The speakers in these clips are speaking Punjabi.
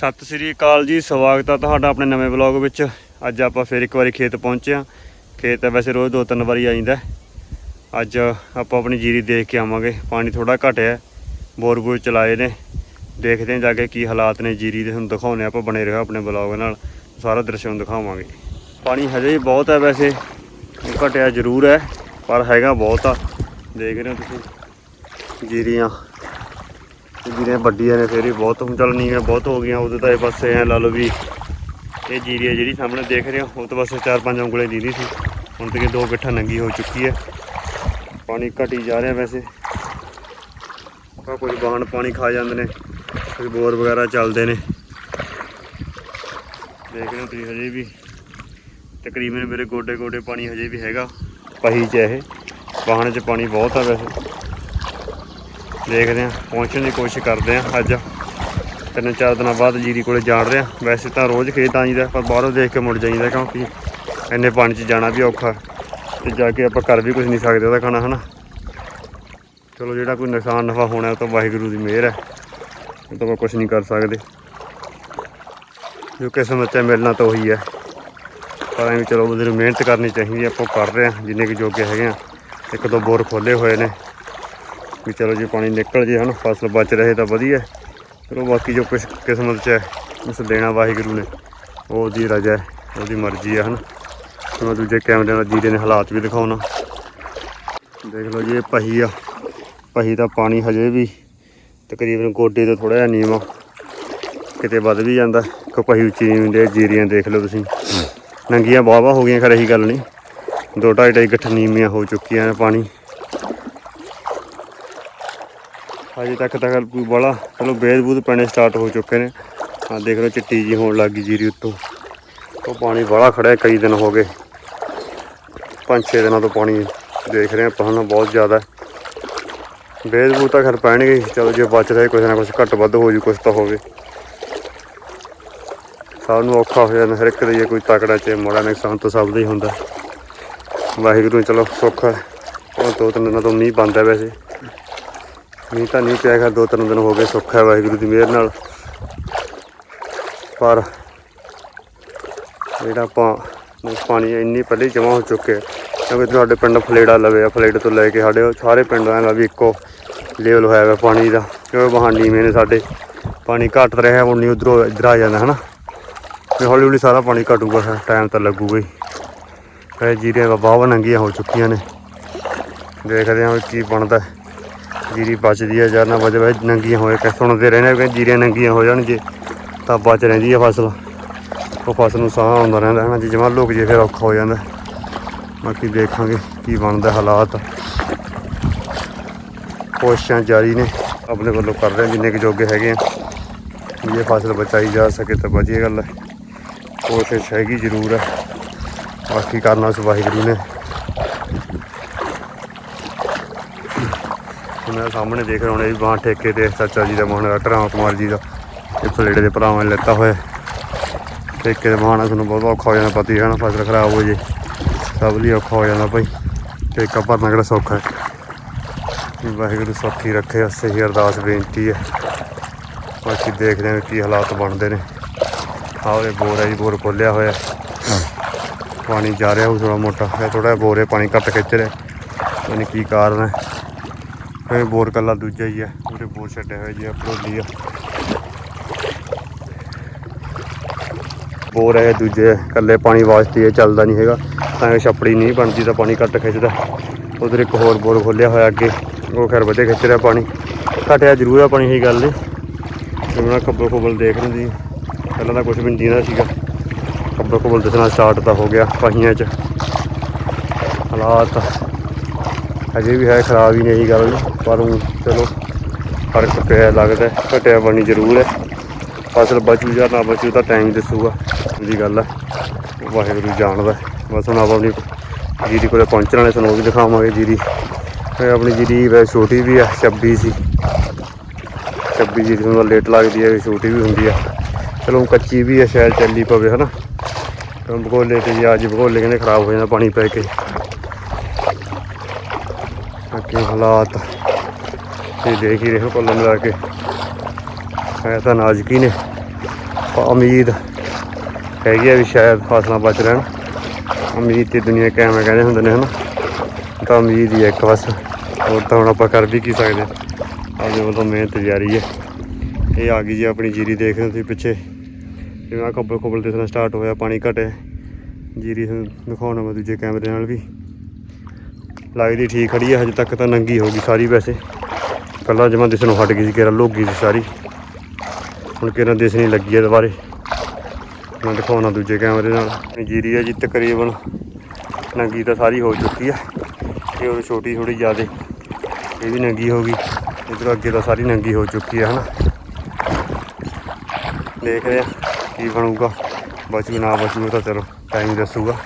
ਸਤਿ ਸ੍ਰੀ ਅਕਾਲ ਜੀ, ਸਵਾਗਤ ਆ ਤੁਹਾਡਾ ਆਪਣੇ ਨਵੇਂ ਵਲੌਗ ਵਿੱਚ। ਅੱਜ ਆਪਾਂ ਫਿਰ ਇੱਕ ਵਾਰੀ ਖੇਤ ਪਹੁੰਚੇ ਹਾਂ। ਖੇਤ ਵੈਸੇ ਰੋਜ਼ ਦੋ ਤਿੰਨ ਵਾਰੀ ਆ ਅੱਜ ਆਪਾਂ ਆਪਣੀ ਜੀਰੀ ਦੇਖ ਕੇ ਆਵਾਂਗੇ। ਪਾਣੀ ਥੋੜਾ ਘਟਿਆ ਬੋਰ ਬੋਰ ਚਲਾਏ ਨੇ। ਦੇਖਦੇ ਹਾਂ ਜਾ ਕੇ ਕੀ ਹਾਲਾਤ ਨੇ ਜੀਰੀ ਦੇ। ਤੁਹਾਨੂੰ ਦਿਖਾਉਂਦੇ ਹਾਂ ਆਪਾਂ ਬਣੇ ਰਹੋ ਆਪਣੇ ਵਲੌਗ ਨਾਲ। ਸਾਰਾ ਦ੍ਰਿਸ਼ ਦਿਖਾਵਾਂਗੇ। ਪਾਣੀ ਹਜੇ ਵੀ ਬਹੁਤ ਹੈ ਵੈਸੇ। ਘਟਿਆ ਜ਼ਰੂਰ ਹੈ, ਪਰ ਹੈਗਾ ਬਹੁਤ ਆ। ਦੇਖ ਰਹੇ ਹੋ ਤੁਸੀਂ ਜੀਰੀਆਂ। ਜੀਰੀਆਂ ਵੱਡੀਆਂ ਨੇ ਫਿਰ ਵੀ ਬਹੁਤ ਹੁਣ ਚੱਲ ਨੀਵੇਂ, ਬਹੁਤ ਹੋ ਗਈਆਂ ਉਦੋਂ ਤਾਂ ਇਹ ਬਸ ਐ ਲਾ ਲਓ ਵੀ ਇਹ ਜੀਰੀ ਹੈ ਜਿਹੜੀ ਸਾਹਮਣੇ ਦੇਖ ਰਹੇ ਹੋ, ਉਹ ਤੋਂ ਬਸ ਚਾਰ ਪੰਜ ਉਂਗਲੇ ਦੀਦੀ ਸੀ। ਹੁਣ ਤੇ ਦੋ ਗਿੱਠਾ ਨੰਗੀ ਹੋ ਚੁੱਕੀ ਹੈ। ਪਾਣੀ ਘਟੀ ਜਾ ਰਿਹਾ ਵੈਸੇ। ਆ ਕੁਝ ਬਾਣ ਪਾਣੀ ਖਾ ਜਾਂਦੇ ਨੇ ਕੋਈ ਬੋਰ ਵਗੈਰਾ ਚੱਲਦੇ ਨੇ। ਦੇਖ ਰਹੇ ਹੋ ਤੁਸੀਂ ਹਜੇ ਵੀ। ਤਕਰੀਬਨ ਮੇਰੇ ਗੋਡੇ ਗੋਡੇ ਪਾਣੀ ਹਜੇ ਵੀ ਹੈਗਾ। ਪਹੀ ਚ ਇਹ। ਵਾਹਣ ਚ ਪਾਣੀ ਬਹੁਤ ਆ ਵੈਸੇ। ਦੇਖਦੇ ਹਾਂ, ਪਹੁੰਚਣ ਦੀ ਕੋਸ਼ਿਸ਼ ਕਰਦੇ ਹਾਂ ਅੱਜ। ਤਿੰਨ ਚਾਰ ਦਿਨਾਂ ਬਾਅਦ ਜੀਰੀ ਕੋਲੇ ਜਾਣ ਰਿਹਾ ਵੈਸੇ ਤਾਂ ਰੋਜ਼ ਖੇਤ ਆਈਦਾ ਪਰ ਬਾਹਰੋਂ ਦੇਖ ਕੇ ਮੁੜ ਜਾਈਦਾ ਕਿਉਂਕਿ ਇੰਨੇ ਪਾਣੀ 'ਚ ਜਾਣਾ ਵੀ ਔਖਾ। ਤੇ ਜਾ ਕੇ ਆਪਾਂ ਕਰ ਵੀ ਕੁਝ ਨਹੀਂ ਸਕਦੇ ਉਹਦਾ ਖਾਣਾ, ਹਨਾ? ਚਲੋ ਜਿਹੜਾ ਕੋਈ ਨੁਕਸਾਨ ਨਫਾ ਹੋਣਾ, ਉਹ ਤਾਂ ਵਾਹਿਗੁਰੂ ਦੀ ਮਿਹਰ ਹੈ। ਉਹ ਤਾਂ ਆਪਾਂ ਕੁਝ ਨਹੀਂ ਕਰ ਸਕਦੇ। ਜੋ ਕਿਸਮਤ 'ਚ ਮਿਲਣਾ ਤਾਂ ਉਹੀ ਹੈ। ਪਰ ਐਵੇਂ ਚਲੋ, ਉਹਦੇ ਨੂੰ ਮਿਹਨਤ ਕਰਨੀ ਚਾਹੀਦੀ ਹੈ। ਆਪਾਂ ਕਰ ਰਹੇ ਹਾਂ, ਜਿੰਨੇ ਕਿ ਜੋਗੇ ਹੈਗੇ ਆ ਇੱਕ ਦੋ ਬੋਰ ਖੋਲੇ ਹੋਏ ਨੇ। ਵੀ ਚਲੋ ਜੇ ਪਾਣੀ ਨਿਕਲ ਜੇ ਹਨ, ਫਸਲ ਬਚ ਰਹੇ ਤਾਂ ਵਧੀਆ। ਚਲੋ ਬਾਕੀ ਜੋ ਕੁਛ ਕਿਸਮਤ 'ਚ ਹੈ, ਉਸ ਦੇਣਾ ਵਾਹਿਗੁਰੂ ਨੇ। ਉਹਦੀ ਰਜਾ ਹੈ, ਉਹਦੀ ਮਰਜ਼ੀ ਹੈ ਹਨ। ਮੈਂ ਦੂਜੇ ਕੈਮਰੇ ਨਾਲ ਜੀਰੇ ਨੇ ਹਾਲਾਤ ਵੀ ਦਿਖਾਉਣਾ। ਦੇਖ ਲਓ ਜੀ, ਇਹ ਪਹੀ ਆ। ਪਹੀ ਦਾ ਪਾਣੀ ਹਜੇ ਵੀ ਤਕਰੀਬਨ ਗੋਡੇ ਤੋਂ ਥੋੜਾ ਜਿਹਾ ਨੀਵਾਂ। ਕਿਤੇ ਵੱਧ ਵੀ ਜਾਂਦਾ। ਕਿ ਪਹੀ ਉੱਚੀ ਨਹੀਂ ਹੁੰਦੀ ਜੀਰੀਆਂ ਦੇਖ ਲਓ ਤੁਸੀਂ। ਨੰਗੀਆਂ ਵਾਹਵਾ ਹੋ ਗਈਆਂ, ਖਰ ਇਹੀ ਗੱਲ ਨਹੀਂ। ਦੋ ਢਾਈ ਢਾਈ ਗੱਠ ਨੀਵੀਆਂ ਹੋ ਚੁੱਕੀਆਂ ਨੇ ਪਾਣੀ। ਅਜੇ ਤੱਕ ਤਾਂ ਕੋਈ ਬੜਾ, ਚਲੋ ਬੇਦਬੂਦ ਪੈਣੇ ਸਟਾਰਟ ਹੋ ਚੁੱਕੇ ਨੇ। ਆ ਦੇਖ ਲਓ ਚਿੱਟੀ ਜੀ ਹੋਣ ਲੱਗ ਗਈ ਜੀਰੀ ਉੱਤੋਂ। ਉਹ ਪਾਣੀ ਬੜਾ ਖੜਿਆ ਕਈ ਦਿਨ ਹੋ ਗਏ। ਪੰਜ ਛੇ ਦਿਨਾਂ ਤੋਂ ਪਾਣੀ ਦੇਖ ਰਹੇ ਆਪਾਂ ਹੁਣ ਬਹੁਤ ਜ਼ਿਆਦਾ। ਹੈ। ਤਾਂ ਖਰ ਪੈਣਗੇ ਚਲੋ ਜੇ ਬਚ ਰਹੇ ਕੁਛ ਨਾ ਕੁਛ, ਘੱਟ ਵੱਧ ਹੋ ਜੂ, ਕੁਛ ਤਾਂ ਹੋਵੇ। ਸਭ ਨੂੰ ਔਖਾ ਹੋ ਜਾਂਦਾ, ਹਰ ਇੱਕ ਦਾ ਜੇ ਕੋਈ ਤਕੜਾ ਚ ਮੋੜਾ ਨੁਕਸਾਨ ਤਾਂ ਸਭ ਦਾ ਹੀ ਹੁੰਦਾ। ਵਾਹਿਗੁਰੂ, ਚਲੋ ਸੁੱਖ ਉਹ ਦੋ ਤਿੰਨ ਦਿਨਾਂ ਤੋਂ ਮੀਂਹ ਬੰਦ ਵੈਸੇ। ਮੀਂਹ ਤਾਂ ਨਹੀਂ ਪਿਆ ਹੈਗਾ, ਦੋ ਤਿੰਨ ਦਿਨ ਹੋ ਗਏ ਸੁੱਖ ਹੈ ਵਾਹਿਗੁਰੂ ਦੀ ਮਿਹਰ ਨਾਲ। ਪਰ ਜਿਹੜਾ ਆਪਾਂ ਪਾਣੀ ਇੰਨੀ ਪਹਿਲੇ ਜਮ੍ਹਾਂ ਹੋ ਚੁੱਕਿਆ ਕਿਉਂਕਿ ਤੁਹਾਡੇ ਪਿੰਡ ਫਲੇੜਾ ਲਵੇ ਆ, ਫਲੇੜੇ ਤੋਂ ਲੈ ਕੇ ਸਾਡੇ ਉਹ ਸਾਰੇ ਪਿੰਡਾਂ ਦਾ ਵੀ ਇੱਕੋ ਲੈਵਲ ਹੋਇਆ ਹੈ ਪਾਣੀ ਦਾ, ਕਿਉਂਕਿ ਬਹਾਨੀ ਨੇ ਸਾਡੇ ਪਾਣੀ ਘੱਟ ਰਿਹਾ, ਹੁਣ ਨਹੀਂ ਉਧਰੋਂ ਇੱਧਰ ਆ ਜਾਂਦਾ, ਹਨਾ? ਤੇ ਹੌਲੀ ਹੌਲੀ ਸਾਰਾ ਪਾਣੀ ਘਟੂਗਾ, ਫਿਰ ਟਾਈਮ ਤਾਂ ਲੱਗੂਗਾ ਹੀ। ਫਿਰ ਜੀਰੀਆਂ ਬਾਵਾ ਨੰਗੀਆਂ ਹੋ ਚੁੱਕੀਆਂ ਨੇ। ਦੇਖਦੇ ਹਾਂ ਵੀ ਕੀ ਬਣਦਾ ਜੀਰੀ ਬਚਦੀ ਹੈ ਜਾਂ ਨਾ ਬਚੇ ਵੈ ਨੰਗੀਆਂ ਹੋਏ, ਕਿ ਸੁਣਦੇ ਰਹਿੰਦੇ ਕਿ ਜੀਰੀਆਂ ਨੰਗੀਆਂ ਹੋ ਜਾਣ ਜੇ ਤਾਂ ਬਚ ਰਹਿੰਦੀ ਹੈ ਫਸਲ। ਉਹ ਫਸਲ ਨੂੰ ਸਾਹ ਆਉਂਦਾ ਰਹਿੰਦਾ ਹੈ ਨਾ ਜੇ ਜਮਾ ਲੋਕ ਜੇ, ਫਿਰ ਔਖਾ ਹੋ ਜਾਂਦਾ। ਬਾਕੀ ਦੇਖਾਂਗੇ ਕੀ ਬਣਦਾ ਹਾਲਾਤ। ਕੋਸ਼ਿਸ਼ਾਂ ਜਾਰੀ ਨੇ, ਆਪਣੇ ਵੱਲੋਂ ਕਰ ਰਹੇ ਜਿੰਨੇ ਕੁ ਜੋਗੇ ਹੈਗੇ ਆ। ਵੀ ਇਹ ਫਸਲ ਬਚਾਈ ਜਾ ਸਕੇ ਤਾਂ ਵਧੀਆ ਗੱਲ ਹੈ ਕੋਸ਼ਿਸ਼ ਹੈਗੀ ਜ਼ਰੂਰ ਹੈ ਬਾਕੀ ਕਰਨਾ ਉਸ ਵਾਹਿਗੁਰੂ ਨੇ। ਉਹਨਾਂ ਸਾਹਮਣੇ ਦੇਖ ਰਹੇ ਹੋਣੇ ਵੀ ਬਾਹਾਂ ਠੇਕੇ ਤੇ ਚਾਚਾ ਜੀ ਦਾ ਮੋਹਨ ਟਰਾਮ ਕੁਮਾਰ ਜੀ ਦਾ। ਇਹ ਫਲੇੜੇ ਦੇ ਭਰਾਵਾਂ ਨੇ ਲੈਤਾ ਹੋਇਆ। ਠੇਕੇ ਦੇ ਬਹਾਨਾ ਤੁਹਾਨੂੰ ਬਹੁਤ ਔਖਾ ਹੋ ਜਾਂਦਾ ਪਤੀ ਹੈ ਨਾ, ਫਸਲ ਖਰਾਬ ਹੋ ਜੇ। ਸਭ ਲਈ ਔਖਾ ਹੋ ਜਾਂਦਾ ਭਾਈ। ਠੇਕਾ ਭਰਨਾ ਕਿਹੜਾ ਸੌਖਾ ਹੈ। ਵੀ ਵਾਹਿਗੁਰੂ ਸੌਖੀ ਰੱਖੇ ਸਹੀ ਅਰਦਾਸ ਬੇਨਤੀ ਹੈ। ਬਾਕੀ ਦੇਖਦੇ ਹਾਂ ਵੀ ਕੀ ਹਾਲਾਤ ਬਣਦੇ ਨੇ। ਆਹ ਉਹਦੇ ਬੋਰ ਹੈ ਜੀ, ਬੋਰ ਖੋਲਿਆ ਹੋਇਆ। ਪਾਣੀ ਜਾ ਰਿਹਾ ਉਹ ਥੋੜਾ ਮੋਟਾ। ਹੈ ਥੋੜਾ ਬੋਰੇ ਪਾਣੀ ਘੱਟ ਖਿੱਚ ਰਿਹਾ। ਪਤਾ ਕੀ ਕਾਰਨ ਹੈ। ਇਹ ਬੋਰ ਕੱਲਾ ਦੂਜਾ ਹੀ ਹੈ ਉਹਦੇ ਬੋਰ ਛੱਡੇ ਹੋਏ ਜੀ ਅਪਰੋਲੀ ਆ। ਬੋਰ ਹੈ ਦੂਜੇ ਕੱਲੇ ਪਾਣੀ ਵਾਸਤੇ ਇਹ ਚੱਲਦਾ ਨਹੀਂ ਹੈਗਾ, ਤਾਂ ਛੱਪੜੀ ਨਹੀਂ ਬਣਦੀ, ਤਾਂ ਪਾਣੀ ਘੱਟ ਖਿੱਚਦਾ। ਉਧਰ ਇੱਕ ਹੋਰ ਬੋਰ ਖੋਲਿਆ ਹੋਇਆ ਅੱਗੇ, ਉਹ ਖੈਰ ਵਧੇ ਖਿੱਚ ਰਿਹਾ ਪਾਣੀ। ਘਟਿਆ ਜ਼ਰੂਰ ਆ ਪਾਣੀ, ਇਹ ਗੱਲ ਨਹੀਂ ਜਿਵੇਂ ਖੱਬਲ ਖੁੱਬਲ ਦੇਖ ਲੈਂਦੀ ਪਹਿਲਾਂ ਤਾਂ ਕੁਝ ਵੀ ਨਹੀਂ ਦਿੰਦਾ ਸੀਗਾ। ਖੱਬਲ ਖੁੱਬਲ ਦੱਸਣਾ ਸਟਾਰਟ ਤਾਂ ਹੋ ਗਿਆ ਪਹੀਆਂ 'ਚ। ਹਾਲਾਤ ਅਜੇ ਵੀ ਹੈ, ਖਰਾਬ ਹੀ ਨਹੀਂ ਗੱਲ। ਪਰ ਊਂ ਚਲੋ, ਫ਼ਰਕ ਪਿਆ ਲੱਗਦਾ ਘਟਿਆ ਪਾਣੀ ਜ਼ਰੂਰ ਹੈ। ਫਸਲ ਬਚੂ ਜਾਂ ਨਾ ਬਚੂ ਤਾਂ ਟਾਈਮ ਦੱਸੂਗਾ ਦੀ ਗੱਲ ਹੈ ਵਾਹਿਗੁਰੂ ਜਾਣਦਾ ਬਸ ਹੁਣ ਆਪਾਂ ਆਪਣੀ ਜੀਰੀ ਕੋਲੇ ਪਹੁੰਚਣ ਵਾਲੇ ਸਾਨੂੰ, ਉਹ ਵੀ ਦਿਖਾਵਾਂਗੇ ਜੀਰੀ। ਇਹ ਆਪਣੀ ਜੀਰੀ ਵੈਸੇ ਛੋਟੀ ਵੀ ਆ 26 ਸੀ। 26 ਜੀਰੀ ਨੂੰ ਲੇਟ ਲੱਗਦੀ ਹੈ ਛੋਟੀ ਵੀ ਹੁੰਦੀ ਆ। ਚਲੋ ਕੱਚੀ ਵੀ ਹੈ ਸ਼ਾਇਦ ਚੱਲੀ ਪਵੇ, ਹਨਾ। ਤਾਂ ਬਗੋਲੇ ਤੇ ਜੀ ਅੱਜ ਬਗੋਲੇ ਕਹਿੰਦੇ ਖਰਾਬ ਹੋ ਜਾਂਦਾ, ਪਾਣੀ ਪੈ ਕੇ। ਬਾਕੀ ਹਾਲਾਤ ਤੇ ਦੇਖ ਹੀ ਰਹੇ ਹੋ ਕੁੱਲ ਮਿਲਾ ਕੇ। ਹੈ ਤਾਂ ਨਾਜ਼ੁਕ ਹੀ ਨੇ। ਉਮੀਦ ਹੈਗੀ ਆ ਵੀ ਸ਼ਾਇਦ ਫਸਲਾਂ ਬਚ ਰਹਿਣ। ਉਮੀਦ ਤੇ ਦੁਨੀਆ ਕਾਇਮ ਕਹਿੰਦੇ ਹੁੰਦੇ ਨੇ, ਹਨਾ? ਤਾਂ ਉਮੀਦ ਹੀ ਹੈ ਇੱਕ ਬਸ। ਹੋਰ ਤਾਂ ਹੁਣ ਆਪਾਂ ਕਰ ਵੀ ਕੀ ਸਕਦੇ ਆਪਦੇ ਵੱਲੋਂ ਮਿਹਨਤ ਜਾਰੀ ਹੈ ਇਹ ਆ ਗਈ ਜੀ ਆਪਣੀ ਜੀਰੀ ਦੇਖ ਰਹੇ ਹੋ ਤੁਸੀਂ ਪਿੱਛੇ। ਜਿਵੇਂ ਆ ਖੱਬਲ ਖੁੱਬਲ ਦਿਸਣਾ ਸਟਾਰਟ ਹੋਇਆ, ਪਾਣੀ ਘਟਿਆ। ਜੀਰੀ ਤੁਹਾਨੂੰ ਦਿਖਾਉਣਾ ਮੈਂ ਦੂਜੇ ਕੈਮਰੇ ਨਾਲ ਵੀ। ਲੱਗਦੀ ਠੀਕ ਖੜੀ ਹੈ ਹਜੇ ਤੱਕ ਤਾਂ ਨੰਗੀ ਹੋ ਗਈ ਸਾਰੀ ਵੈਸੇ। ਕੱਲਾ ਜਮਾਂ ਦਿਸਣੋਂ ਹਟ ਗਈ ਸੀ ਕਿਹੜਾ ਲੋਗੀ ਸੀ ਸਾਰੀ। ਹੁਣ ਕਿਹੜਾ ਦਿਸਣੀ ਲੱਗੀ ਹੈ ਦੁਬਾਰੇ ਮੈਂ ਦਿਖਾਉਣਾ ਦੂਜੇ ਕੈਮਰੇ ਨਾਲ। ਜੀਰੀ ਹੈ ਜੀ, ਤਕਰੀਬਨ ਨੰਗੀ ਤਾਂ ਸਾਰੀ ਹੋ ਚੁੱਕੀ ਹੈ ਇਹ ਉਹ ਛੋਟੀ ਥੋੜੀ ਜ਼ਿਆਦੇ, ਇਹ ਵੀ ਨੰਗੀ ਹੋ ਗਈ। ਇਧਰ ਅੱਗੇ ਤਾਂ ਸਾਰੀ ਨੰਗੀ ਹੋ ਚੁੱਕੀ ਹੈ ਹਨਾ। ਦੇਖ ਰਿਹਾ, ਕੀ ਬਣੂਗਾ। ਬਚੂ ਨਾ ਬਚੂ ਤਾਂ ਚਲੋ ਟਾਈਮ ਦੱਸੂਗਾ।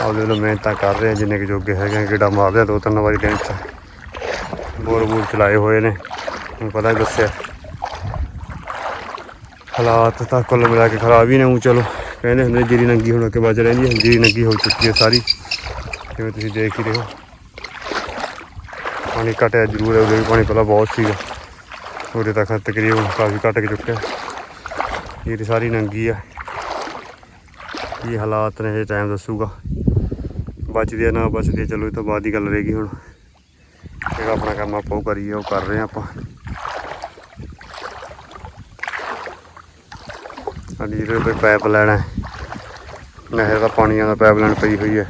ਆਪਦੇ ਵੱਲੋਂ ਮਿਹਨਤਾਂ ਕਰ ਰਹੇ ਆ, ਜਿੰਨੇ ਕੁ ਜੋਗੇ ਹੈਗੇ ਆ ਮਾਰਦੇ ਆ, ਦੋ ਤਿੰਨ ਵਾਰੀ ਦਿਨ ਚ। ਬੋਰ ਬੂਰ ਚਲਾਏ ਹੋਏ ਨੇ ਹੁਣ ਪਤਾ ਹੀ ਦੱਸਿਆ। ਹਾਲਾਤ ਤਾਂ ਕੁੱਲ ਮਿਲਾ ਕੇ ਖਰਾਬ ਹੀ ਨੇ ਉਹ ਚਲੋ, ਕਹਿੰਦੇ ਹੁੰਦੇ ਜੀਰੀ ਨੰਗੀ ਹੋਣ ਕੇ ਬਚ ਰਹਿੰਦੀ ਹੈ, ਜੀਰੀ ਨੰਗੀ ਹੋ ਚੁੱਕੀ ਹੈ ਸਾਰੀ। ਜਿਵੇਂ ਤੁਸੀਂ ਦੇਖ ਹੀ ਰਹੇ ਹੋ। ਪਾਣੀ ਘਟਿਆ ਜ਼ਰੂਰ ਹੈ, ਉਹਦੇ ਵੀ ਪਾਣੀ ਪਹਿਲਾਂ ਬਹੁਤ ਸੀਗਾ। ਉਹਦੇ ਤੱਕ ਤਕਰੀਬਨ ਕਾਫੀ ਘਟ ਕੇ ਚੁੱਕਿਆ। ਜੀਰੀ ਸਾਰੀ ਨੰਗੀ ਆ। ਕੀ ਹਾਲਾਤ ਨੇ, ਇਹ ਟਾਈਮ ਦੱਸੂਗਾ। ਬਚਦੀ ਆ ਨਾ ਬਚਦੀ ਆ, ਚਲੋ ਇਹ ਤੋਂ ਬਾਅਦ ਦੀ ਗੱਲ ਰਹੇਗੀ ਹੁਣ। ਜਿਹੜਾ ਆਪਣਾ ਕੰਮ ਆਪਾਂ ਉਹ ਕਰੀਏ ਉਹ ਕਰ ਰਹੇ ਆ ਆਪਾਂ। ਸਾਡੀ ਜਿਹੜੇ ਕੋਈ ਪਾਈਪ ਲੈਣਾ ਨਹਿਰ ਦਾ ਪਾਣੀ ਦਾ ਪਾਈਪ ਲੈਣ ਪਈ ਹੋਈ ਹੈ।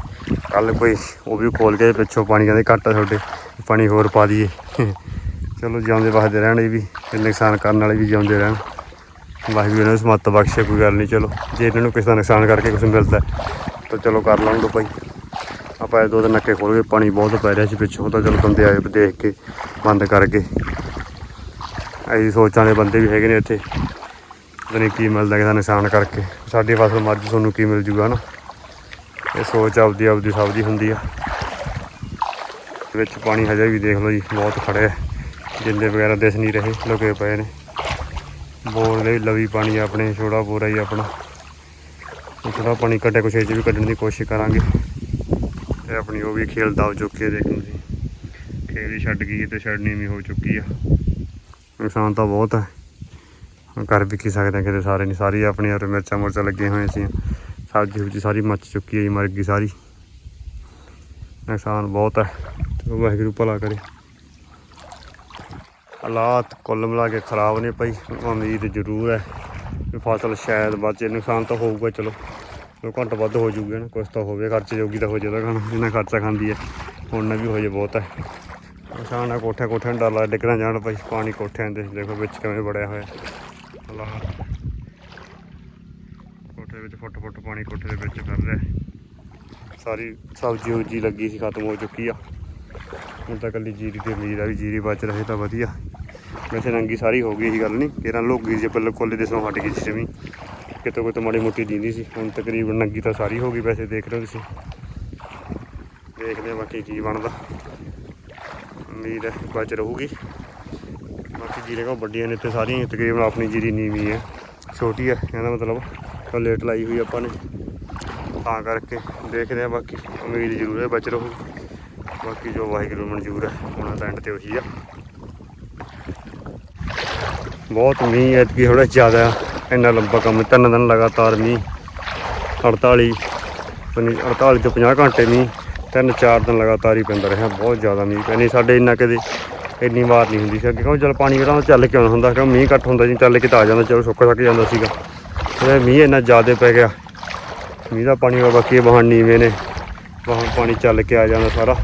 ਕੱਲ ਕੋਈ ਉਹ ਵੀ ਖੋਲ ਕੇ ਪਿੱਛੋਂ ਪਾਣੀ ਕਹਿੰਦੇ ਘੱਟ ਆ ਤੁਹਾਡੇ ਪਾਣੀ ਹੋਰ ਪਾ ਦਈਏ। ਚਲੋ ਜਿਉਂਦੇ ਵਸਦੇ ਰਹਿਣ ਇਹ ਵੀ ਤੇ ਨੁਕਸਾਨ ਕਰਨ ਵਾਲੇ ਵੀ ਜਿਉਂਦੇ ਰਹਿਣ। ਵਾਹਿਗੁਰੂ ਇਹਨਾਂ ਨੂੰ ਸਮੱਤ ਬਖਸ਼ੇ ਕੋਈ ਗੱਲ ਨਹੀਂ ਚਲੋ। ਜੇ ਇਹਨਾਂ ਨੂੰ ਕਿਸੇ ਦਾ ਨੁਕਸਾਨ ਕਰਕੇ ਕੁਝ ਮਿਲਦਾ ਤਾਂ ਚਲੋ ਕਰ ਲਾਂਗੇ ਭਾਈ। ਆਪਾਂ ਇਹ ਦੋ ਦਿਨ ਨੱਕੇ ਖੋਲ ਕੇ ਪਾਣੀ ਬਹੁਤ ਪੈ ਰਿਹਾ ਸੀ ਪਿੱਛੋਂ, ਤਾਂ ਚਲੋ ਬੰਦੇ ਆਏ ਦੇਖ ਕੇ ਬੰਦ ਕਰਕੇ। ਐਸੀ ਸੋਚਾਂ ਦੇ ਬੰਦੇ ਵੀ ਹੈਗੇ ਨੇ ਇੱਥੇ। ਪਤਾ ਨਹੀਂ ਕੀ ਮਿਲਦਾ ਕਿਸੇ ਨੁਕਸਾਨ ਕਰਕੇ। ਸਾਡੀ ਫਸਲ ਮਰਜ਼ੀ ਤੁਹਾਨੂੰ ਕੀ ਮਿਲ ਜੂਗਾ ਨਾ? ਇਹ ਸੋਚ ਆਪਦੀ ਆਪਦੀ ਸਭ ਦੀ ਹੁੰਦੀ ਆ। ਵਿੱਚ ਪਾਣੀ ਹਜੇ ਵੀ ਦੇਖ ਲਓ ਜੀ, ਬਹੁਤ ਖੜਿਆ ਹੈ। ਜਿੰਦੇ ਵਗੈਰਾ ਦਿਸ ਨਹੀਂ ਰਹੇ, ਲੁਕੇ ਪਏ ਨੇ। ਬੋਰ ਦੇ ਲਵੀ ਪਾਣੀ ਆਪਣੇ ਛੋੜਾ ਬੋਰਾ ਹੀ ਆਪਣਾ। ਥੋੜਾ ਪਾਣੀ ਕੱਢਿਆ ਕੁਛ ਇਹ 'ਚ ਵੀ ਕੱਢਣ ਦੀ ਕੋਸ਼ਿਸ਼ ਕਰਾਂਗੇ। ਤੇ ਆਪਣੀ ਉਹ ਵੀ ਖੇਲ ਦਬ ਚੁੱਕੀ ਹੈ ਦੇਖੋ ਜੀ। ਖੇਲ ਹੀ ਛੱਡ ਗਈ ਤੇ ਛੱਡਣੀ ਵੀ ਹੋ ਚੁੱਕੀ ਆ। ਨੁਕਸਾਨ ਤਾਂ ਬਹੁਤ ਹੈ ਹੁਣ ਕਰ ਵੀ ਕੀ ਸਕਦੇ ਕਿਤੇ ਸਾਰੇ ਨਹੀਂ। ਸਾਰੀ ਆਪਣੀ ਔਰ ਮਿਰਚਾਂ ਮੁਰਚਾਂ ਲੱਗੀਆਂ ਹੋਈਆਂ ਸੀ। ਸਬਜ਼ੀ ਸੁਬਜ਼ੀ ਸਾਰੀ ਮੱਚ ਚੁੱਕੀ ਹੈ ਜੀ, ਮਰ ਗਈ ਸਾਰੀ। ਨੁਕਸਾਨ ਬਹੁਤ ਹੈ ਤੇ ਵਾਹਿਗੁਰੂ ਭਲਾ ਕਰੇ। ਹਾਲਾਤ ਕੁੱਲ ਮਿਲਾ ਕੇ ਖਰਾਬ ਨੇ ਭਾਈ। ਉਮੀਦ ਜ਼ਰੂਰ ਹੈ ਵੀ ਫਸਲ ਸ਼ਾਇਦ ਬਚੇ ਨੁਕਸਾਨ ਤਾਂ ਹੋਊਗਾ, ਚਲੋ। ਉਹ ਘੱਟ ਵੱਧ ਹੋ ਜੂਗਾ ਨਾ, ਕੁਛ ਤਾਂ ਹੋਵੇ, ਖਰਚੇ ਜੋਗੀ ਤਾਂ ਹੋ ਜਾਦਾ ਖਾਣਾ ਜਿੰਨਾ ਖਰਚਾ ਖਾਂਦੀ ਹੈ ਹੁਣ ਨਾ ਵੀ ਹੋ ਜੇ ਬਹੁਤ ਹੈ ਨੁਕਸਾਨ ਆ ਕੋਠੇ ਕੋਠਿਆਂ ਨੂੰ ਡਰ ਲਾ ਡਿੱਗਣਾ ਜਾਣ ਭਾਈ, ਪਾਣੀ ਕੋਠਿਆਂ ਦੇ, ਦੇਖੋ ਵਿੱਚ ਕਿਵੇਂ ਬੜਿਆ ਹੋਇਆ। ਹਾਲਾਤ ਕੋਠੇ ਵਿੱਚ ਫੁੱਟ ਫੁੱਟ ਪਾਣੀ ਕੋਠੇ ਦੇ ਵਿੱਚ ਕਰ ਰਿਹਾ। ਸਾਰੀ ਸਬਜ਼ੀ ਉਜੀ ਲੱਗੀ ਸੀ, ਖਤਮ ਹੋ ਚੁੱਕੀ ਆ। ਹੁਣ ਤਾਂ ਕੱਲੀ ਜੀਰੀ ਤੇ ਉਮੀਦ ਆ ਵੀ ਜੀਰੀ ਬਚ ਰਹੇ ਤਾਂ ਵਧੀਆ। ਵੈਸੇ ਨੰਗੀ ਸਾਰੀ ਹੋ ਗਈ ਇਹ ਗੱਲ ਨਹੀਂ ਕਿਰਾਂ ਲੋਕ ਗਈ ਜੇ ਬਿਲਕੁਲ ਦੇ ਸੋਂ ਹਟ ਗਈ ਸੀ ਜਮੀ ਕਿਤੇ ਕਿਤੇ ਮਾੜੀ ਮੋਟੀ ਦਿੰਦੀ ਸੀ। ਹੁਣ ਤਕਰੀਬਨ ਨੰਗੀ ਤਾਂ ਸਾਰੀ ਹੋ ਗਈ, ਵੈਸੇ ਦੇਖ ਰਹੇ ਹੋ ਤੁਸੀਂ। ਦੇਖਦੇ ਹਾਂ ਬਾਕੀ ਕੀ ਬਣਦਾ। ਉਮੀਦ ਹੈ ਬਚ ਰਹੂਗੀ। ਬਾਕੀ ਜੀਰੇ ਕੋ ਵੱਡੀਆਂ ਨੇ ਤੇ ਸਾਰੀਆਂ, ਤਕਰੀਬਨ ਆਪਣੀ ਜੀਰੀ ਨੀਵੀਂ ਹੈ। ਛੋਟੀ ਹੈ ਕਹਿੰਦਾ ਮਤਲਬ ਉਹ ਲੇਟ ਲਾਈ ਹੋਈ ਆਪਾਂ ਨੇ। ਤਾਂ ਕਰਕੇ ਦੇਖਦੇ ਆ ਬਾਕੀ। ਉਮੀਦ ਜ਼ਰੂਰ ਹੈ ਬਚ ਰਹੂ। ਬਾਕੀ ਜੋ ਵਾਹਿਗੁਰੂ ਮਨਜ਼ੂਰ ਹੈ ਹੁਣ ਦਾ ਐਂਡ ਤੇ ਉਹੀ ਆ। ਬਹੁਤ ਮੀਂਹ ਐਤਕੀ ਥੋੜਾ ਜ਼ਿਆਦਾ। ਇੰਨਾ ਲੰਬਾ ਕੰਮ ਤਿੰਨ ਦਿਨ ਲਗਾਤਾਰ ਮੀਂਹ 48 ਪਨੀ 48 ਤੋਂ 50 ਘੰਟੇ ਮੀਂਹ, ਤਿੰਨ ਚਾਰ ਦਿਨ ਲਗਾਤਾਰ ਹੀ ਪੈਂਦਾ ਰਿਹਾ, ਬਹੁਤ ਜ਼ਿਆਦਾ ਮੀਂਹ ਪੈਣੀ ਸਾਡੇ ਇੰਨਾ ਕਦੇ ਇੰਨੀ ਵਾਰ ਨਹੀਂ ਹੁੰਦੀ ਸੀ। ਅੱਗੇ ਕਿਉਂ ਚੱਲ ਪਾਣੀ ਜਿਹੜਾ ਉਹ ਚੱਲ ਕੇ ਆਉਣਾ ਹੁੰਦਾ ਕਿਉਂ ਮੀਂਹ ਘੱਟ ਹੁੰਦਾ ਜੀ ਚੱਲ ਕੇ ਤਾਂ ਆ ਜਾਂਦਾ, ਚਲੋ ਸੁੱਕ ਸੱਕ ਜਾਂਦਾ ਸੀਗਾ। ਇਹ ਮੀਂਹ ਇੰਨਾ ਜ਼ਿਆਦਾ ਪੈ ਗਿਆ। ਮੀਂਹ ਦਾ ਪਾਣੀ ਵਾ ਬਾਕੀ ਬਹਾਨ ਨੀਵੇਂ ਨੇ। ਵਾਹਣ ਪਾਣੀ ਚੱਲ ਕੇ ਆ ਜਾਂਦਾ ਸਾਰਾ।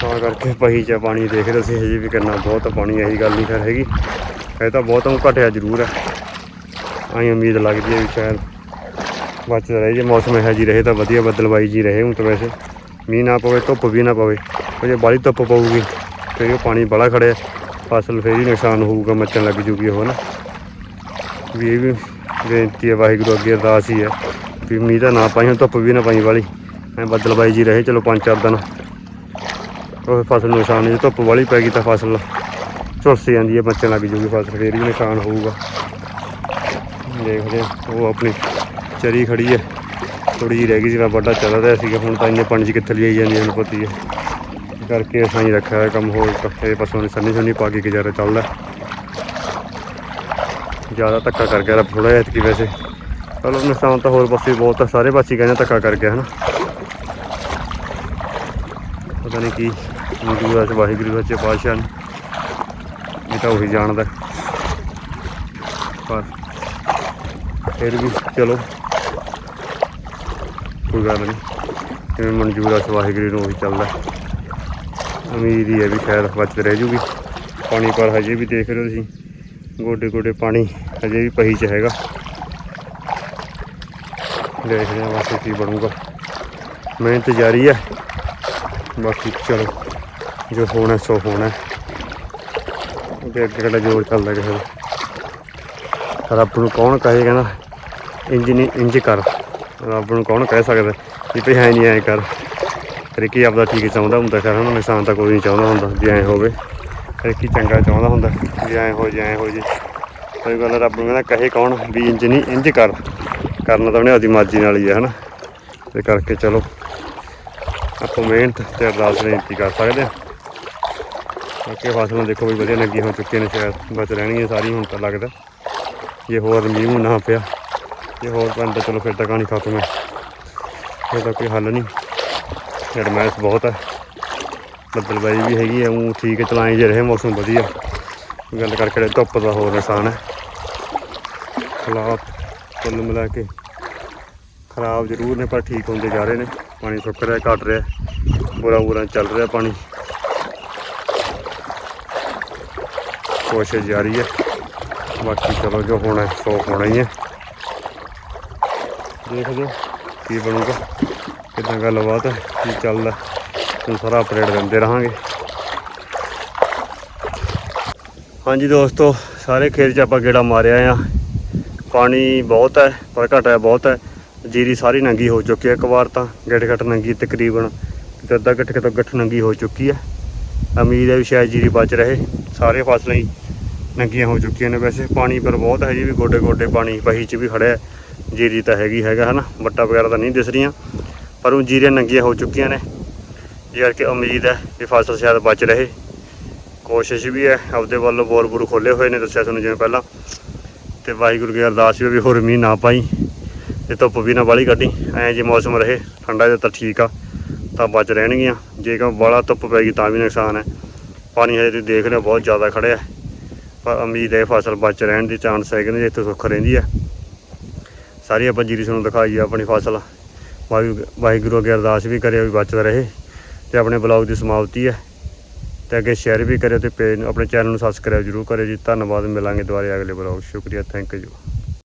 ਤਾਂ ਕਰਕੇ ਪਹੀ ਚ ਪਾਣੀ ਦੇਖਦੇ ਸੀ, ਹਜੇ ਵੀ ਕਿੰਨਾ ਬਹੁਤ ਪਾਣੀ ਇਹੀ ਗੱਲ ਨਹੀਂ ਫਿਰ ਹੈਗੀ। ਇਹ ਤਾਂ ਬਹੁਤ ਉਹ ਘਟਿਆ ਜ਼ਰੂਰ ਹੈ। ਆਈ ਉਮੀਦ ਲੱਗਦੀ ਹੈ ਵੀ ਸ਼ਾਇਦ ਬਚਦਾ ਰਹੇ। ਜੇ ਮੌਸਮ ਇਹੋ ਜੀ ਰਹੇ ਤਾਂ ਵਧੀਆ ਬੱਦਲਬਾਈ ਜੀ ਰਹੇ ਹੁਣ ਤਾਂ ਵੈਸੇ। ਮੀਂਹ ਨਾ ਪਵੇ, ਧੁੱਪ ਵੀ ਨਾ ਪਵੇ। ਉਹ ਜੇ ਬਾਲੀ ਧੁੱਪ ਪਊਗੀ, ਫਿਰ ਉਹ ਪਾਣੀ ਬੜਾ ਖੜਿਆ। ਫਸਲ ਫੇਰ ਹੀ ਨੁਕਸਾਨ ਹੋਊਗਾ, ਮੱਚਣ ਲੱਗ ਜੂਗੀ ਉਹ ਨਾ। ਵੀ ਇਹ ਵੀ ਬੇਨਤੀ ਹੈ, ਵਾਹਿਗੁਰੂ ਅੱਗੇ ਅਰਦਾਸ ਹੀ ਹੈ ਵੀ ਮੀਂਹ ਤਾਂ ਨਾ ਪਾਈ, ਹੁਣ ਧੁੱਪ ਵੀ ਨਾ ਪਾਈ ਵਾਲੀ। ਐ ਬੱਦਲਬਾਈ ਜੀ ਰਹੇ, ਚਲੋ ਪੰਜ ਚਾਰ ਦਿਨ। ਉਹ ਫਸਲ ਨੂੰ ਨੁਕਸਾਨ ਜੇ ਧੁੱਪ ਵਾਲੀ ਪੈ ਗਈ ਤਾਂ ਫਸਲ ਝੁਲਸ ਜਾਂਦੀ ਹੈ ਮੱਚਣ ਲੱਗ ਜੂਗੀ ਫਸਲ ਫੇਰ ਵੀ ਨੁਕਸਾਨ ਹੋਊਗਾ। ਦੇਖਦੇ ਉਹ ਆਪਣੀ ਚਰੀ ਖੜੀ ਹੈ। ਥੋੜੀ ਜਿਹੀ ਰਹਿ ਗਈ ਸੀ, ਮੈਂ ਵੱਡਾ ਚੱਲ ਰਿਹਾ ਸੀਗਾ, ਹੁਣ ਤਾਂ ਇੰਨੇ ਪਾਣੀ 'ਚ ਕਿੱਥੇ ਲਈ ਜਾਂਦੀ ਹੈ ਪਤੀ ਹੈ ਕਰਕੇ ਅਸਾਂ ਹੀ ਰੱਖਿਆ ਹੋਇਆ ਕੰਮ, ਹੋਰ ਇਹ ਪਾਸੋਂ ਸੰਨੀ ਸੰਨੀ ਪਾ ਕੇ ਗੁਜ਼ਾਰਾ ਚੱਲਦਾ। ਜ਼ਿਆਦਾ ਧੱਕਾ ਕਰ ਗਿਆ ਰੱਬ ਥੋੜਾ ਜਿਹਾ ਐਤਕੀ ਵੈਸੇ। ਚਲੋ, ਨੁਕਸਾਨ ਤਾਂ ਹੋਰ ਪਾਸੇ ਵੀ ਬਹੁਤ ਆ, ਸਾਰੇ ਪਾਸੇ ਕਹਿੰਦੇ ਧੱਕਾ ਕਰ ਗਿਆ, ਹਨਾ। ਪਤਾ ਨਹੀਂ ਕੀ ਮਨਜ਼ੂਰ ਆ ਵਾਹਿਗੁਰੂ ਸੱਚੇ ਪਾਤਸ਼ਾਹ ਨੇ ਇਹ ਤਾਂ ਉਹੀ ਜਾਣਦਾ। ਪਰ ਫਿਰ ਵੀ ਚਲੋ, ਕੋਈ ਗੱਲ ਨਹੀਂ। ਜਿਵੇਂ ਮਨਜ਼ੂਰ ਆ ਚ ਨੂੰ ਉਹੀ ਚੱਲਦਾ। ਉਮੀਦ ਹੀ ਹੈ ਵੀ ਸ਼ਾਇਦ ਬਚਤ ਰਹਿ ਜੂਗੀ। ਪਾਣੀ ਪਰ ਹਜੇ ਵੀ ਦੇਖ ਰਹੇ ਹੋ ਤੁਸੀਂ। ਗੋਡੇ ਗੋਡੇ ਪਾਣੀ ਹਜੇ ਵੀ ਪਹੀ ਚ ਹੈਗਾ। ਦੇਖਦੇ ਹਾਂ ਵਾਸਤੇ ਕੀ ਬਣੂਗਾ। ਮਿਹਨਤ ਜਾਰੀ ਹੈ। ਬਾਕੀ ਚਲੋ, ਜੋ ਹੋਣਾ ਸੋ ਹੋਣਾ। ਅੱਗੇ ਅੱਗੇ ਕਿਹੜਾ ਜ਼ੋਰ ਚੱਲਦਾ ਕਿਸੇ ਦਾ। ਰੱਬ ਨੂੰ ਕੌਣ ਕਹੇ ਕਹਿੰਦਾ, ਇੰਜ ਨਹੀਂ ਇੰਜ ਕਰ। ਰੱਬ ਨੂੰ ਕੌਣ ਕਹਿ ਸਕਦਾ ਕਿ ਭਈ ਹੈ ਨਹੀਂ ਐ ਕਰ। ਫਿਰ ਕੀ ਆਪਦਾ ਠੀਕ ਚਾਹੁੰਦਾ ਹੁੰਦਾ ਖੈਰ ਹਨਾ, ਨੁਕਸਾਨ ਤਾਂ ਕੋਈ ਨਹੀਂ ਚਾਹੁੰਦਾ ਹੁੰਦਾ, ਵੀ ਐ ਹੋਵੇ। ਫਿਰ ਕੀ ਚੰਗਾ ਚਾਹੁੰਦਾ ਹੁੰਦਾ, ਵੀ ਐ ਹੋ ਜੇ, ਐ ਹੋ ਜੇ। ਕੋਈ ਗੱਲ ਰੱਬ ਨੂੰ ਕਹਿੰਦਾ, ਕਹੇ ਕੌਣ, ਵੀ ਇੰਜ ਨਹੀਂ ਇੰਜ ਕਰ। ਕਰਨਾ ਤਾਂ ਉਹਨੇ ਆਪਦੀ ਮਰਜ਼ੀ ਨਾਲ ਹੀ ਹੈ ਹਨਾ। ਤੇ ਕਰਕੇ ਚਲੋ। ਆਪਾਂ ਮਿਹਨਤ ਤੇ ਅਰਦਾਸ ਬੇਨਤੀ ਕਰ ਸਕਦੇ ਹਾਂ ਬਾਕੀ ਫਸਲਾਂ ਦੇਖੋ ਵੀ ਵਧੀਆ ਲੱਗੀਆਂ ਹੋ ਚੁੱਕੀਆਂ ਨੇ ਸ਼ਾਇਦ ਬਚ ਰਹਿਣਗੀਆਂ ਸਾਰੀਆਂ, ਹੁਣ ਤਾਂ ਲੱਗਦਾ। ਜੇ ਹੋਰ ਮੀਂਹ ਨਾ ਪਿਆ, ਜੇ ਹੋਰ ਪੈਂਦਾ ਚਲੋ ਫਿਰ ਤਾਂ ਕਹਾਣੀ ਖਤਮ ਹੈ। ਫਿਰ ਤਾਂ ਕੋਈ ਹੱਲ ਨਹੀਂ। ਗਰਮੈਸ਼ ਬਹੁਤ ਹੈ। ਬੱਦਲਬਾਈ ਵੀ ਹੈਗੀ ਹੈ ਉਹ ਠੀਕ ਹੈ ਚਲਾਏ ਜੇ ਰਹੇ, ਮੌਸਮ ਵਧੀਆ। ਗੱਲ ਕਰਕੇ ਧੁੱਪ ਦਾ ਹੋਰ ਨੁਕਸਾਨ ਹੈ। ਹਾਲਾਤ ਕੁੱਲ ਮਿਲਾ ਕੇ ਖਰਾਬ ਜ਼ਰੂਰ ਨੇ, ਪਰ ਠੀਕ ਹੁੰਦੇ ਜਾ ਰਹੇ ਨੇ। ਪਾਣੀ ਸੁੱਕ ਰਿਹਾ, ਘਟ ਰਿਹਾ, ਬੁਰਾ ਬੁਰਾ ਚੱਲ ਰਿਹਾ ਪਾਣੀ। ਕੋਸ਼ਿਸ਼ ਜਾਰੀ ਹੈ। ਬਾਕੀ ਚਲੋ ਜੋ ਹੋਣਾ ਹੈ, ਸੋ ਹੋਣਾ ਹੀ ਹੈ। ਦੇਖਦੇ ਹਾਂ ਕੀ ਬਣੂਗਾ। ਕਿੱਦਾਂ ਗੱਲਬਾਤ ਕੀ ਚੱਲਦਾ। ਤੁਹਾਨੂੰ ਸਾਰਾ ਅਪਡੇਟ ਦਿੰਦੇ ਰਹਾਂਗੇ। ਹਾਂਜੀ ਦੋਸਤੋ ਸਾਰੇ ਖੇਤ 'ਚ ਆਪਾਂ ਗੇੜਾ ਮਾਰਿਆ ਆ। ਪਾਣੀ ਬਹੁਤ ਹੈ ਪਰ ਘਟਿਆ ਬਹੁਤ ਹੈ। ਜੀਰੀ ਸਾਰੀ ਨੰਗੀ ਹੋ ਚੁੱਕੀ ਹੈ। ਇੱਕ ਵਾਰ ਤਾਂ ਗਿੱਟ ਗੱਠ ਨੰਗੀ ਤਕਰੀਬਨ ਅੱਧਾ ਗਿੱਟ ਕਿਤੇ ਗਿੱਠ ਨੰਗੀ ਹੋ ਚੁੱਕੀ ਹੈ। ਉਮੀਦ ਹੈ ਵੀ ਸ਼ਾਇਦ ਜੀਰੀ ਬਚ ਰਹੇ। ਸਾਰੇ ਫਸਲਾਂ ਹੀ ਨੰਗੀਆਂ ਹੋ ਚੁੱਕੀਆਂ ਨੇ ਵੈਸੇ। ਪਾਣੀ ਪਰ ਬਹੁਤ ਹੈ ਜੀ, ਵੀ ਗੋਡੇ ਗੋਡੇ ਪਾਣੀ ਪਹੀ 'ਚ ਵੀ ਖੜਿਆ ਜੀਰੀ ਤਾਂ ਹੈਗੀ ਹੈਗਾ, ਹਨਾ? ਵੱਟਾ ਵਗੈਰਾ ਤਾਂ ਨਹੀਂ ਦਿਸ ਰਹੀਆਂ। ਪਰ ਉਹ ਜੀਰੀਆਂ ਨੰਗੀਆਂ ਹੋ ਚੁੱਕੀਆਂ ਨੇ। ਜਿਸ ਕਰਕੇ ਉਮੀਦ ਹੈ ਵੀ ਫਸਲ ਸ਼ਾਇਦ ਬਚ ਰਹੇ। ਕੋਸ਼ਿਸ਼ ਵੀ ਹੈ, ਆਪਦੇ ਵੱਲੋਂ ਬੋਰ ਬੂਰ ਖੋਲੇ ਹੋਏ ਨੇ, ਦੱਸਿਆ ਤੁਹਾਨੂੰ ਜਿਵੇਂ ਪਹਿਲਾਂ। ਤੇ ਵਾਹਿਗੁਰੂ ਕੀ ਅਰਦਾਸ ਵੀ ਹੋਰ ਮੀਂਹ ਨਾ ਪਾਈ ਤੇ ਧੁੱਪ ਵੀ ਨਾ ਬਾਲੀ ਕੱਢੀ। ਐਂ ਜੇ ਮੌਸਮ ਰਹੇ, ਠੰਡਾ ਜਿਹਾ ਤਾਂ ਠੀਕ ਆ। ਤਾਂ ਬਚ ਰਹਿਣਗੀਆਂ। ਜੇਕਰ ਬਾਲਾ ਧੁੱਪ ਪੈ ਗਈ ਤਾਂ ਵੀ ਨੁਕਸਾਨ ਹੈ। ਪਾਣੀ ਹਜੇ ਤੁਸੀਂ ਦੇਖ ਰਹੇ ਹੋ, ਬਹੁਤ ਜ਼ਿਆਦਾ ਖੜਿਆ ਪਰ ਉਮੀਦ ਹੈ ਫਸਲ ਬਚ ਰਹਿਣ ਦੀ ਚਾਂਸ ਹੈ ਨੇ, ਜੇ ਇੱਥੇ ਸੁੱਖ ਰਹਿੰਦੀ ਹੈ। ਸਾਰੀ ਆਪਾਂ ਜੀਰੀ ਨੂੰ ਦਿਖਾਈ ਆ ਆਪਣੀ ਫਸਲ। ਵਾਹਿਗੁਰੂ ਵਾਹਿਗੁਰੂ ਅੱਗੇ ਅਰਦਾਸ ਵੀ ਕਰਿਓ ਵੀ ਬਚਦਾ ਰਹੇ ਤੇ ਆਪਣੇ ਬਲੌਗ ਦੀ ਸਮਾਪਤੀ ਹੈ। ਤੇ ਅੱਗੇ ਸ਼ੇਅਰ ਵੀ ਕਰਿਓ ਤੇ ਪੇਜ ਆਪਣੇ ਚੈਨਲ ਨੂੰ ਸਬਸਕ੍ਰਾਈਬ ਜਰੂਰ ਕਰਿਓ ਜੀ। ਧੰਨਵਾਦ, ਮਿਲਾਂਗੇ ਦੁਬਾਰੇ ਅਗਲੇ ਬਲੌਗ ਸ਼ੁਕਰੀਆ ਥੈਂਕ ਯੂ